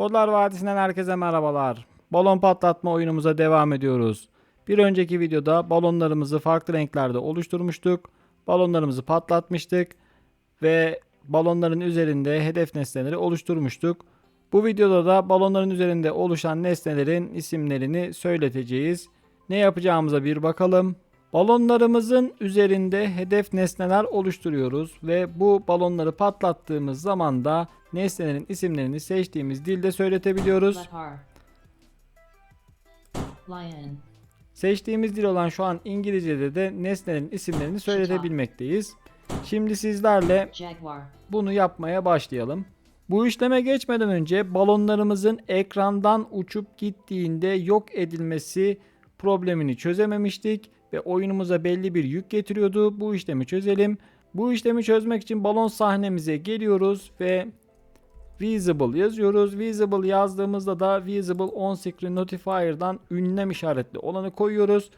Kodlar Vadisi'nden herkese merhabalar. Balon patlatma oyunumuza devam ediyoruz. Bir önceki videoda balonlarımızı farklı renklerde oluşturmuştuk. Balonlarımızı patlatmıştık ve balonların üzerinde hedef nesneleri oluşturmuştuk. Bu videoda da balonların üzerinde oluşan nesnelerin isimlerini söyleteceğiz. Ne yapacağımıza bir bakalım. Balonlarımızın üzerinde hedef nesneler oluşturuyoruz ve bu balonları patlattığımız zaman da nesnelerin isimlerini seçtiğimiz dilde söyletebiliyoruz. Lion. Seçtiğimiz dil olan şu an İngilizce'de de nesnelerin isimlerini söyletebilmekteyiz. Şimdi sizlerle bunu yapmaya başlayalım. Bu işleme geçmeden önce balonlarımızın ekrandan uçup gittiğinde yok edilmesi problemini çözememiştik ve oyunumuza belli bir yük getiriyordu. Bu işlemi çözelim. Bu işlemi çözmek için balon sahnemize geliyoruz ve visible yazıyoruz. Visible yazdığımızda da visible on screen notifier'dan ünlem işaretli olanı koyuyoruz.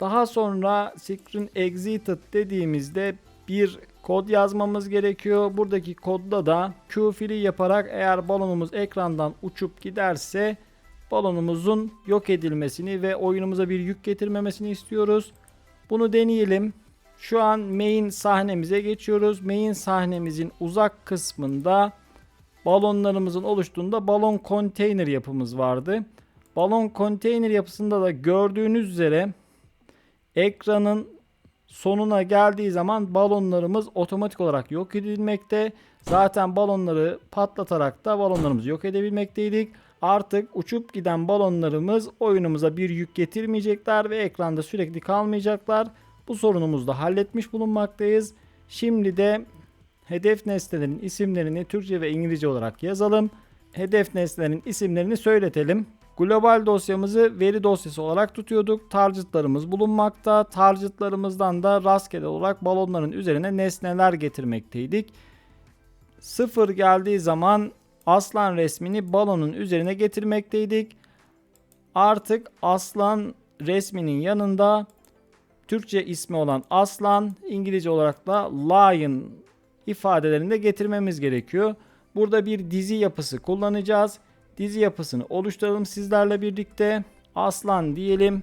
Daha sonra screen exited dediğimizde bir kod yazmamız gerekiyor. Buradaki kodda da Q-free yaparak eğer balonumuz ekrandan uçup giderse balonumuzun yok edilmesini ve oyunumuza bir yük getirmemesini istiyoruz. Bunu deneyelim. Şu an main sahnemize geçiyoruz. Main sahnemizin uzak kısmında balonlarımızın oluştuğunda balon konteyner yapımız vardı. Balon konteyner yapısında da gördüğünüz üzere ekranın sonuna geldiği zaman balonlarımız otomatik olarak yok edilmekte. Zaten balonları patlatarak da balonlarımızı yok edebilmekteydik. Artık uçup giden balonlarımız oyunumuza bir yük getirmeyecekler ve ekranda sürekli kalmayacaklar. Bu sorunumuzu da halletmiş bulunmaktayız. Şimdi de hedef nesnelerin isimlerini Türkçe ve İngilizce olarak yazalım. Hedef nesnelerin isimlerini söyletelim. Global dosyamızı veri dosyası olarak tutuyorduk. Targetlarımız bulunmakta. Targetlarımızdan da rastgele olarak balonların üzerine nesneler getirmekteydik. Sıfır geldiği zaman aslan resmini balonun üzerine getirmekteydik. Artık aslan resminin yanında Türkçe ismi olan aslan, İngilizce olarak da lion ifadelerini de getirmemiz gerekiyor. Burada bir dizi yapısı kullanacağız. Dizi yapısını oluşturalım sizlerle birlikte. Aslan diyelim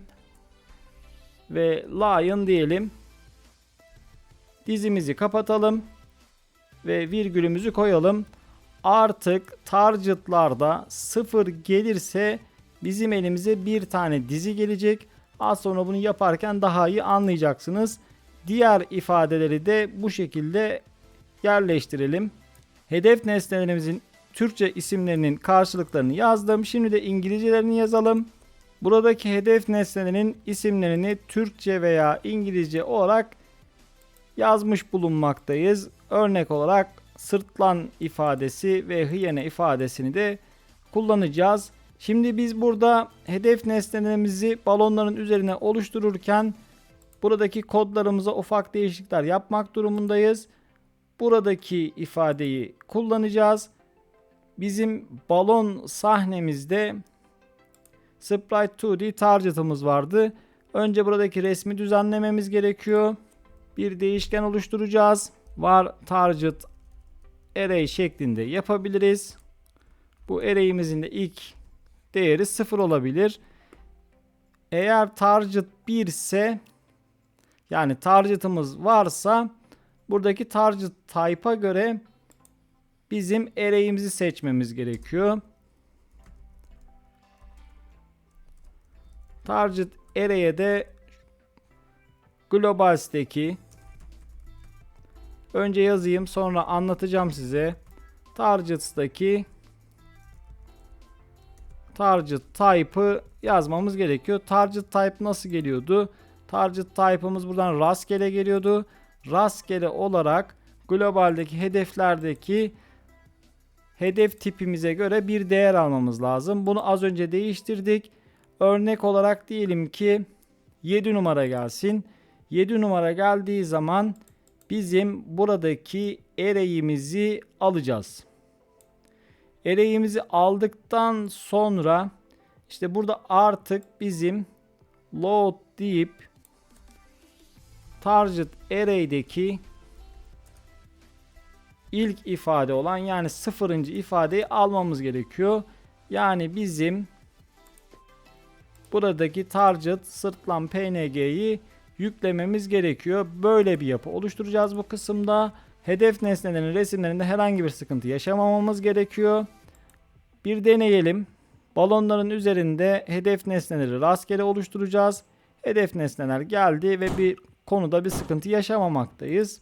ve lion diyelim. Dizimizi kapatalım ve virgülümüzü koyalım. Artık targetlarda sıfır gelirse bizim elimize bir tane dizi gelecek. Az sonra bunu yaparken daha iyi anlayacaksınız. Diğer ifadeleri de bu şekilde yerleştirelim. Hedef nesnelerimizin Türkçe isimlerinin karşılıklarını yazdım. Şimdi de İngilizcelerini yazalım. Buradaki hedef nesnelerin isimlerini Türkçe veya İngilizce olarak yazmış bulunmaktayız. Örnek olarak sırtlan ifadesi ve hıyene ifadesini de kullanacağız. Şimdi biz burada hedef nesnelerimizi balonların üzerine oluştururken buradaki kodlarımıza ufak değişiklikler yapmak durumundayız. Buradaki ifadeyi kullanacağız. Bizim balon sahnemizde Sprite 2D target'ımız vardı. Önce buradaki resmi düzenlememiz gerekiyor. Bir değişken oluşturacağız. Var target array şeklinde yapabiliriz. Bu array'imizin de ilk değeri 0 olabilir. Eğer target 1 ise yani target'ımız varsa buradaki target type'a göre bizim array'imizi seçmemiz gerekiyor. Target array'e de global önce yazayım sonra anlatacağım size. Targets'taki target type'ı yazmamız gerekiyor. Target type nasıl geliyordu? Target type'ımız buradan rastgele geliyordu. Rastgele olarak globaldeki hedeflerdeki hedef tipimize göre bir değer almamız lazım. Bunu az önce değiştirdik. Örnek olarak diyelim ki 7 numara gelsin. 7 numara geldiği zaman bizim buradaki array'imizi alacağız. Array'imizi aldıktan sonra işte burada artık bizim load deyip target array'deki ilk ifade olan yani sıfırıncı ifadeyi almamız gerekiyor. Yani bizim buradaki target sırtlan png'yi yüklememiz gerekiyor. Böyle bir yapı oluşturacağız bu kısımda. Hedef nesnelerin resimlerinde herhangi bir sıkıntı yaşamamamız gerekiyor. Bir deneyelim. Balonların üzerinde hedef nesneleri rastgele oluşturacağız. Hedef nesneler geldi ve bir konuda bir sıkıntı yaşamamaktayız.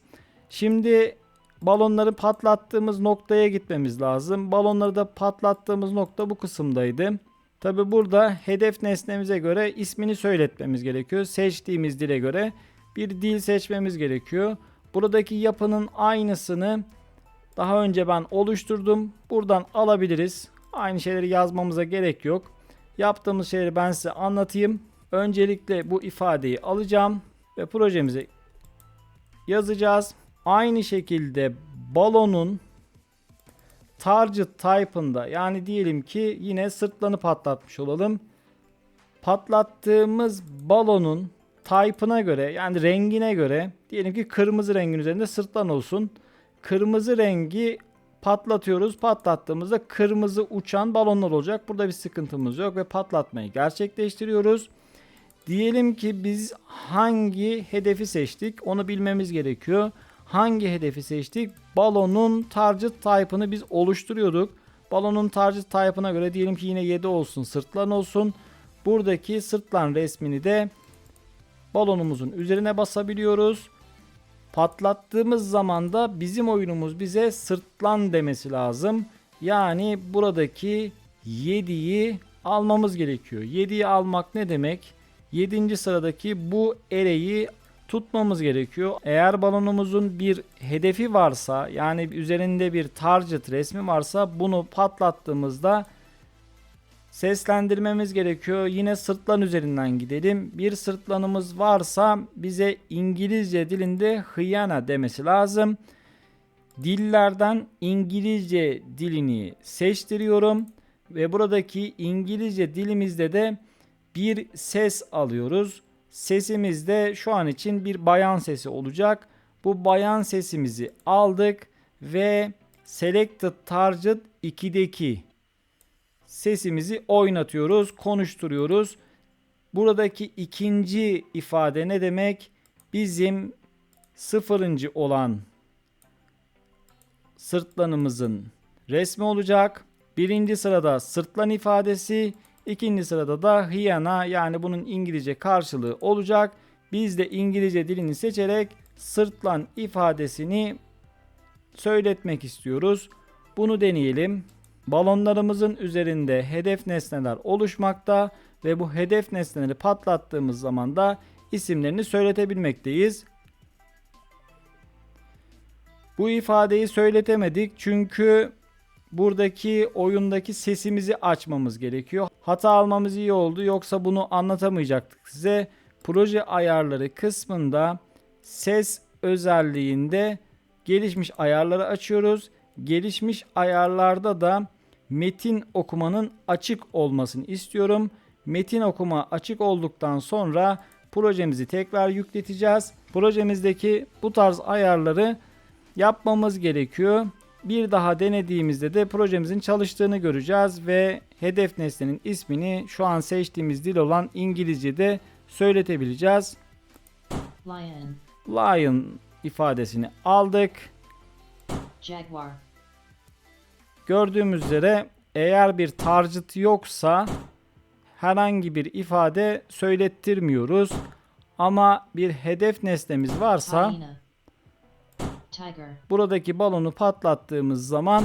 Şimdi balonları patlattığımız noktaya gitmemiz lazım. Balonları da patlattığımız nokta bu kısımdaydı. Tabi burada hedef nesnemize göre ismini söyletmemiz gerekiyor. Seçtiğimiz dile göre bir dil seçmemiz gerekiyor. Buradaki yapının aynısını daha önce ben oluşturdum. Buradan alabiliriz. Aynı şeyleri yazmamıza gerek yok. Yaptığımız şeyleri ben size anlatayım. Öncelikle bu ifadeyi alacağım ve projemize yazacağız. Aynı şekilde balonun target type'ında yani diyelim ki yine sırtlanı patlatmış olalım. Patlattığımız balonun type'ına göre yani rengine göre diyelim ki kırmızı rengin üzerinde sırtlan olsun. Kırmızı rengi patlatıyoruz. Patlattığımızda kırmızı uçan balonlar olacak. Burada bir sıkıntımız yok ve patlatmayı gerçekleştiriyoruz. Diyelim ki biz hangi hedefi seçtik onu bilmemiz gerekiyor. Hangi hedefi seçtik? Balonun target type'ını biz oluşturuyorduk. Balonun target type'ına göre diyelim ki yine 7 olsun sırtlan olsun. Buradaki sırtlan resmini de balonumuzun üzerine basabiliyoruz. Patlattığımız zaman da bizim oyunumuz bize sırtlan demesi lazım. Yani buradaki 7'yi almamız gerekiyor. 7'yi almak ne demek? 7. sıradaki bu ereği tutmamız gerekiyor. Eğer balonumuzun bir hedefi varsa yani üzerinde bir target resmi varsa bunu patlattığımızda seslendirmemiz gerekiyor. Yine sırtlan üzerinden gidelim. Bir sırtlanımız varsa bize İngilizce dilinde hıyana demesi lazım. Dillerden İngilizce dilini seçtiriyorum ve buradaki İngilizce dilimizde de bir ses alıyoruz. Sesimiz de şu an için bir bayan sesi olacak. Bu bayan sesimizi aldık ve Selected Target 2'deki sesimizi oynatıyoruz, konuşturuyoruz. Buradaki ikinci ifade ne demek? Bizim sıfırıncı olan sırtlanımızın resmi olacak. Birinci sırada sırtlan ifadesi, ikinci sırada da hiyana yani bunun İngilizce karşılığı olacak. Biz de İngilizce dilini seçerek sırtlan ifadesini söyletmek istiyoruz. Bunu deneyelim. Balonlarımızın üzerinde hedef nesneler oluşmakta ve bu hedef nesneleri patlattığımız zaman da isimlerini söyletebilmekteyiz. Bu ifadeyi söyletemedik çünkü buradaki oyundaki sesimizi açmamız gerekiyor. Hata almamız iyi oldu yoksa bunu anlatamayacaktık size. Proje ayarları kısmında ses özelliğinde gelişmiş ayarları açıyoruz. Gelişmiş ayarlarda da metin okumanın açık olmasını istiyorum. Metin okuma açık olduktan sonra projemizi tekrar yükleteceğiz. Projemizdeki bu tarz ayarları yapmamız gerekiyor. Bir daha denediğimizde de projemizin çalıştığını göreceğiz ve hedef nesnenin ismini şu an seçtiğimiz dil olan İngilizce'de söyletebileceğiz. Lion, Lion ifadesini aldık. Jaguar, Gördüğümüz üzere eğer bir target yoksa herhangi bir ifade söylettirmiyoruz. Ama bir hedef nesnemiz varsa Hyena, buradaki balonu patlattığımız zaman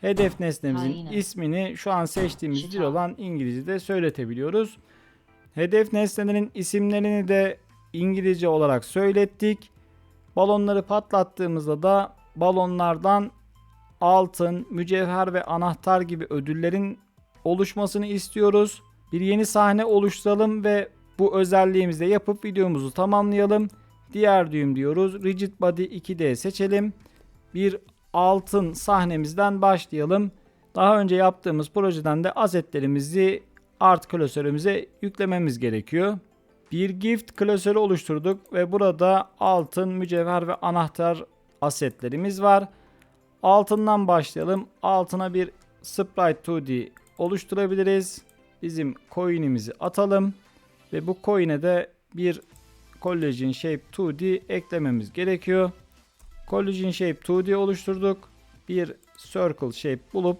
hedef nesnemizin ismini şu an seçtiğimiz dil olan İngilizce'de söyletebiliyoruz. Hedef nesnelerin isimlerini de İngilizce olarak söylettik. Balonları patlattığımızda da balonlardan altın, mücevher ve anahtar gibi ödüllerin oluşmasını istiyoruz. Bir yeni sahne oluşturalım ve bu özelliğimizde yapıp videomuzu tamamlayalım. Diğer düğüm diyoruz. Rigid Body 2D seçelim. Bir altın sahnemizden başlayalım. Daha önce yaptığımız projeden de asetlerimizi art klasörümüze yüklememiz gerekiyor. Bir gift klasörü oluşturduk ve burada altın, mücevher ve anahtar asetlerimiz var. Altından başlayalım. Altına bir Sprite 2D oluşturabiliriz. Bizim coin'imizi atalım ve bu coin'e de bir Collision Shape 2D eklememiz gerekiyor. Collision Shape 2D oluşturduk. Bir Circle Shape bulup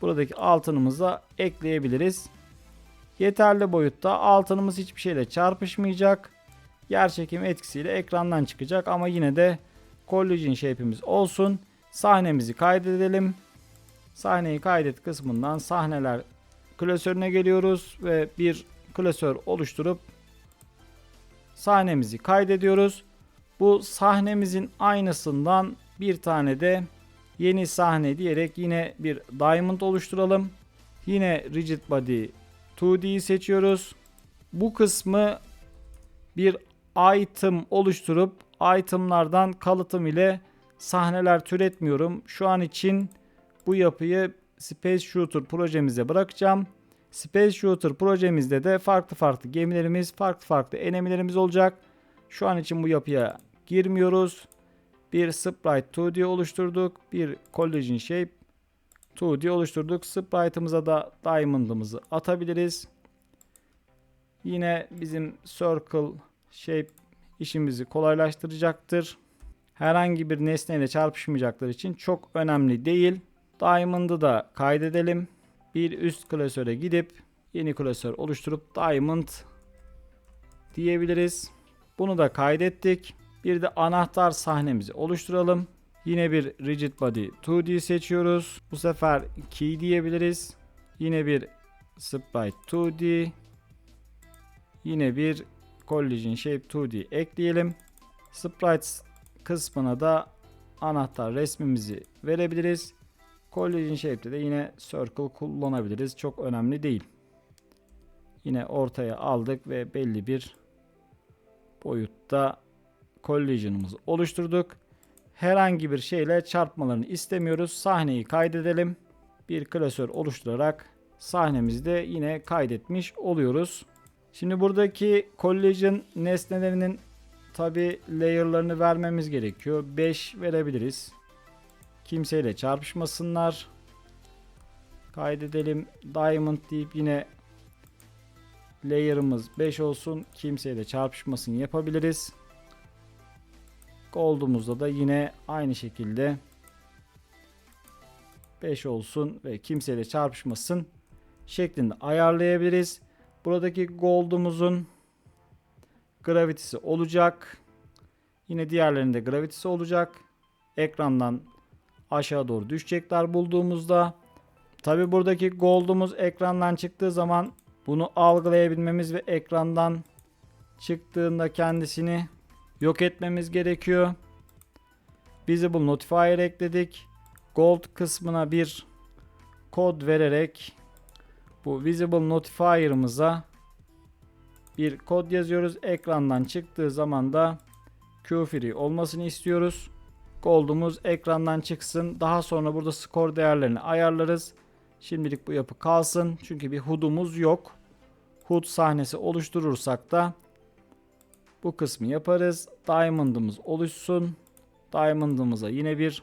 buradaki altınımıza ekleyebiliriz. Yeterli boyutta altınımız hiçbir şeyle çarpışmayacak. Yerçekim etkisiyle ekrandan çıkacak ama yine de Collision Shape'imiz olsun. Sahnemizi kaydedelim. Sahneyi kaydet kısmından sahneler klasörüne geliyoruz ve bir klasör oluşturup sahnemizi kaydediyoruz. Bu sahnemizin aynısından bir tane de yeni sahne diyerek yine bir diamond oluşturalım. Yine rigid body 2D'yi seçiyoruz. Bu kısmı bir item oluşturup itemlardan kalıtım ile sahneler türetmiyorum. Şu an için bu yapıyı Space Shooter projemize bırakacağım. Space Shooter projemizde de farklı farklı gemilerimiz, farklı farklı enemilerimiz olacak. Şu an için bu yapıya girmiyoruz. Bir Sprite 2D oluşturduk. Bir Collision Shape 2D oluşturduk. Sprite'ımıza da Diamond'ımızı atabiliriz. Yine bizim Circle Shape işimizi kolaylaştıracaktır. Herhangi bir nesneyle çarpışmayacakları için çok önemli değil. Diamond'ı da kaydedelim. Bir üst klasöre gidip yeni klasör oluşturup Diamond diyebiliriz. Bunu da kaydettik. Bir de anahtar sahnemizi oluşturalım. Yine bir rigid body 2D seçiyoruz. Bu sefer key diyebiliriz. Yine bir sprite 2D. Yine bir collision shape 2D ekleyelim. Sprites kısmına da anahtar resmimizi verebiliriz. Collision shape'de de yine circle kullanabiliriz. Çok önemli değil. Yine ortaya aldık ve belli bir boyutta collision'ımızı oluşturduk. Herhangi bir şeyle çarpmalarını istemiyoruz. Sahneyi kaydedelim. Bir klasör oluşturarak sahnemizi yine kaydetmiş oluyoruz. Şimdi buradaki collision nesnelerinin tabi layer'larını vermemiz gerekiyor. 5 verebiliriz. Kimseyle çarpışmasınlar. Kaydedelim. Diamond deyip yine layer'ımız 5 olsun. Kimseyle çarpışmasın yapabiliriz. Gold'umuzda da yine aynı şekilde 5 olsun ve kimseyle çarpışmasın şeklinde ayarlayabiliriz. Buradaki gold'umuzun gravitesi olacak. Yine diğerlerinde gravitesi olacak. Ekrandan aşağı doğru düşecekler bulduğumuzda. Tabi buradaki gold'umuz ekrandan çıktığı zaman bunu algılayabilmemiz ve ekrandan çıktığında kendisini yok etmemiz gerekiyor. Visible Notifier ekledik. Gold kısmına bir kod vererek bu Visible Notifier'ımıza bir kod yazıyoruz. Ekrandan çıktığı zaman da Q-Free olmasını istiyoruz. Gold'umuz ekrandan çıksın. Daha sonra burada skor değerlerini ayarlarız. Şimdilik bu yapı kalsın. Çünkü bir HUD'umuz yok. HUD sahnesi oluşturursak da bu kısmı yaparız. Diamond'ımız oluşsun. Diamond'ımıza yine bir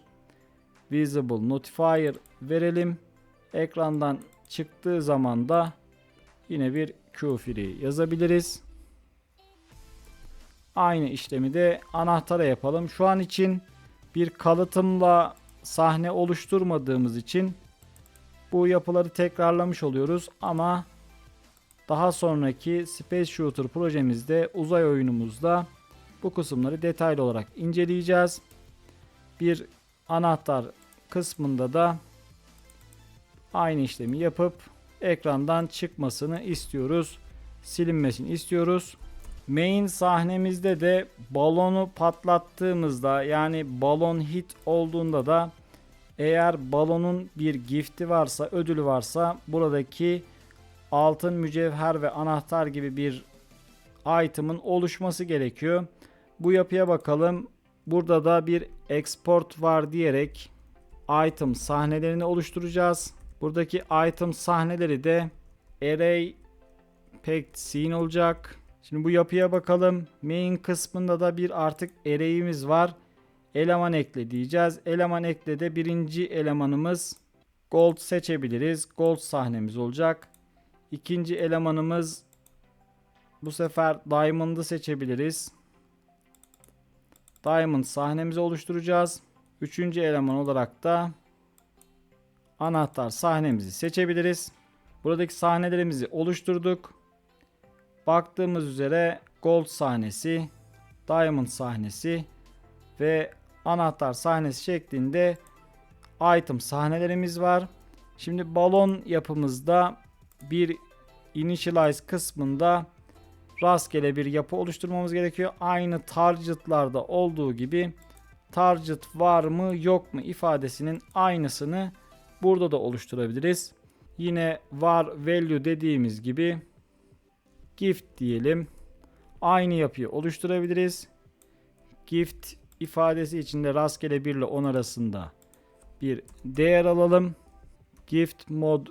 Visible Notifier verelim. Ekrandan çıktığı zaman da yine bir Q-Free yazabiliriz. Aynı işlemi de anahtara yapalım. Şu an için bir kalıtımla sahne oluşturmadığımız için bu yapıları tekrarlamış oluyoruz ama daha sonraki Space Shooter projemizde uzay oyunumuzda bu kısımları detaylı olarak inceleyeceğiz. Bir anahtar kısmında da aynı işlemi yapıp ekrandan çıkmasını istiyoruz. Silinmesini istiyoruz. Main sahnemizde de balonu patlattığımızda yani balon hit olduğunda da eğer balonun bir gifti varsa ödülü varsa buradaki altın mücevher ve anahtar gibi bir item'ın oluşması gerekiyor. Bu yapıya bakalım. Burada da bir export var diyerek item sahnelerini oluşturacağız. Buradaki item sahneleri de array packed scene olacak. Şimdi bu yapıya bakalım. Main kısmında da bir artık array'imiz var. Eleman ekle diyeceğiz. Eleman eklede birinci elemanımız Gold seçebiliriz. Gold sahnemiz olacak. İkinci elemanımız bu sefer Diamond'ı seçebiliriz. Diamond sahnemizi oluşturacağız. Üçüncü eleman olarak da anahtar sahnemizi seçebiliriz. Buradaki sahnelerimizi oluşturduk. Baktığımız üzere Gold sahnesi, Diamond sahnesi ve anahtar sahnesi şeklinde item sahnelerimiz var. Şimdi balon yapımızda bir initialize kısmında rastgele bir yapı oluşturmamız gerekiyor. Aynı targetlarda olduğu gibi target var mı yok mu ifadesinin aynısını burada da oluşturabiliriz. Yine var value dediğimiz gibi gift diyelim. Aynı yapıyı oluşturabiliriz. Gift ifadesi içinde rastgele 1 ile 10 arasında bir değer alalım. Gift mod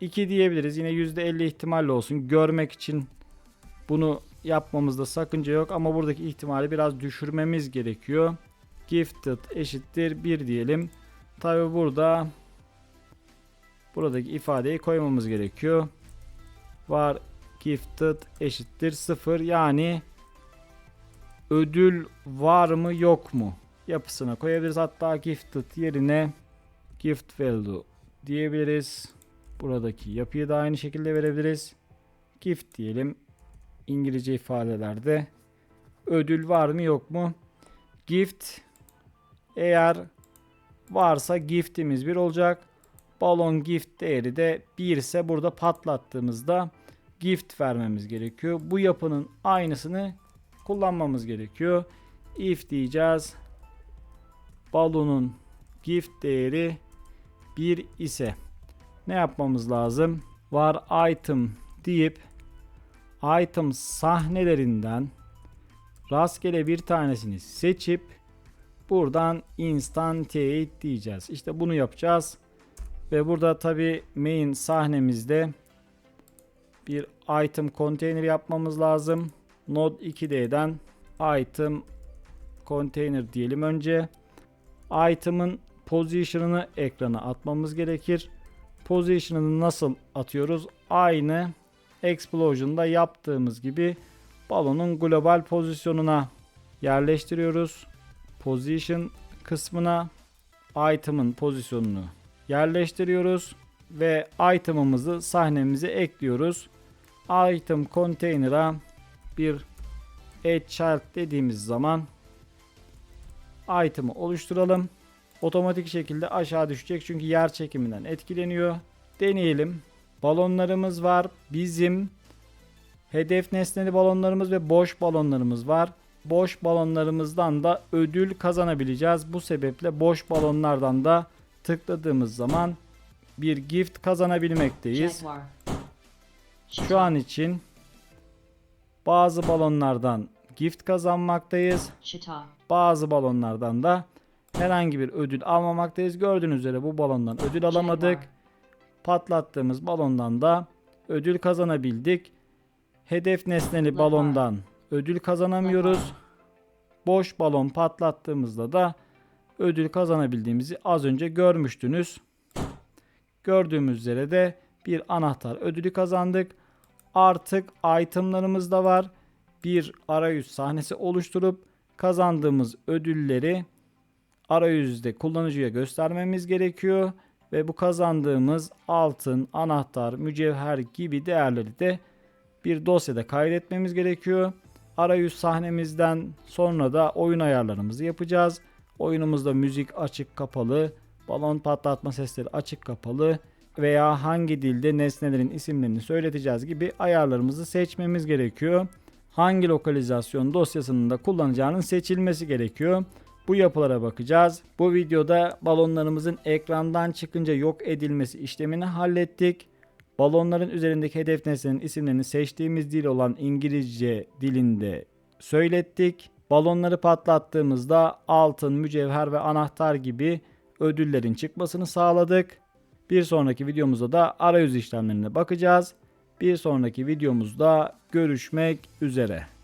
2 diyebiliriz. Yine %50 ihtimalle olsun. Görmek için bunu yapmamızda sakınca yok ama buradaki ihtimali biraz düşürmemiz gerekiyor. Gifted eşittir 1 diyelim. Tabi burada buradaki ifadeyi koymamız gerekiyor. Var gifted eşittir 0 yani ödül var mı yok mu yapısına koyabiliriz. Hatta gifted yerine gift value diyebiliriz. Buradaki yapıyı da aynı şekilde verebiliriz. Gift diyelim. İngilizce ifadelerde ödül var mı yok mu? Gift eğer varsa giftimiz bir olacak. Balon gift değeri de 1 ise burada patlattığımızda gift vermemiz gerekiyor. Bu yapının aynısını kullanmamız gerekiyor. If diyeceğiz. Balonun gift değeri 1 ise ne yapmamız lazım? Var item deyip item sahnelerinden rastgele bir tanesini seçip buradan instantiate diyeceğiz. İşte bunu yapacağız. Ve burada tabi main sahnemizde bir item container yapmamız lazım. Node 2D'den item container diyelim önce. Item'ın position'ını ekrana atmamız gerekir. Position'ını nasıl atıyoruz? Aynı Explosion'da yaptığımız gibi balonun global pozisyonuna yerleştiriyoruz. Position kısmına item'ın pozisyonunu yerleştiriyoruz ve item'ımızı sahnemize ekliyoruz. Item container'a bir add child dediğimiz zaman item'ı oluşturalım. Otomatik şekilde aşağı düşecek çünkü yer çekiminden etkileniyor. Deneyelim. Balonlarımız var. Bizim hedef nesneli balonlarımız ve boş balonlarımız var. Boş balonlarımızdan da ödül kazanabileceğiz. Bu sebeple boş balonlardan da tıkladığımız zaman bir gift kazanabilmekteyiz. Jaguar. Şu an için bazı balonlardan gift kazanmaktayız. Bazı balonlardan da herhangi bir ödül almamaktayız. Gördüğünüz üzere bu balondan ödül alamadık. Patlattığımız balondan da ödül kazanabildik. Hedef nesneli balondan ödül kazanamıyoruz. Boş balon patlattığımızda da ödül kazanabildiğimizi az önce görmüştünüz. Gördüğümüz üzere de bir anahtar ödülü kazandık. Artık itemlarımız da var. Bir arayüz sahnesi oluşturup kazandığımız ödülleri arayüzde kullanıcıya göstermemiz gerekiyor ve bu kazandığımız altın, anahtar, mücevher gibi değerleri de bir dosyada kaydetmemiz gerekiyor. Arayüz sahnemizden sonra da oyun ayarlarımızı yapacağız. Oyunumuzda müzik açık kapalı, balon patlatma sesleri açık kapalı veya hangi dilde nesnelerin isimlerini söyleteceğiz gibi ayarlarımızı seçmemiz gerekiyor. Hangi lokalizasyon dosyasının da kullanacağının seçilmesi gerekiyor. Bu yapılara bakacağız. Bu videoda balonlarımızın ekrandan çıkınca yok edilmesi işlemini hallettik. Balonların üzerindeki hedef nesnenin isimlerini seçtiğimiz dil olan İngilizce dilinde söylettik. Balonları patlattığımızda altın, mücevher ve anahtar gibi ödüllerin çıkmasını sağladık. Bir sonraki videomuzda da arayüz işlemlerine bakacağız. Bir sonraki videomuzda görüşmek üzere.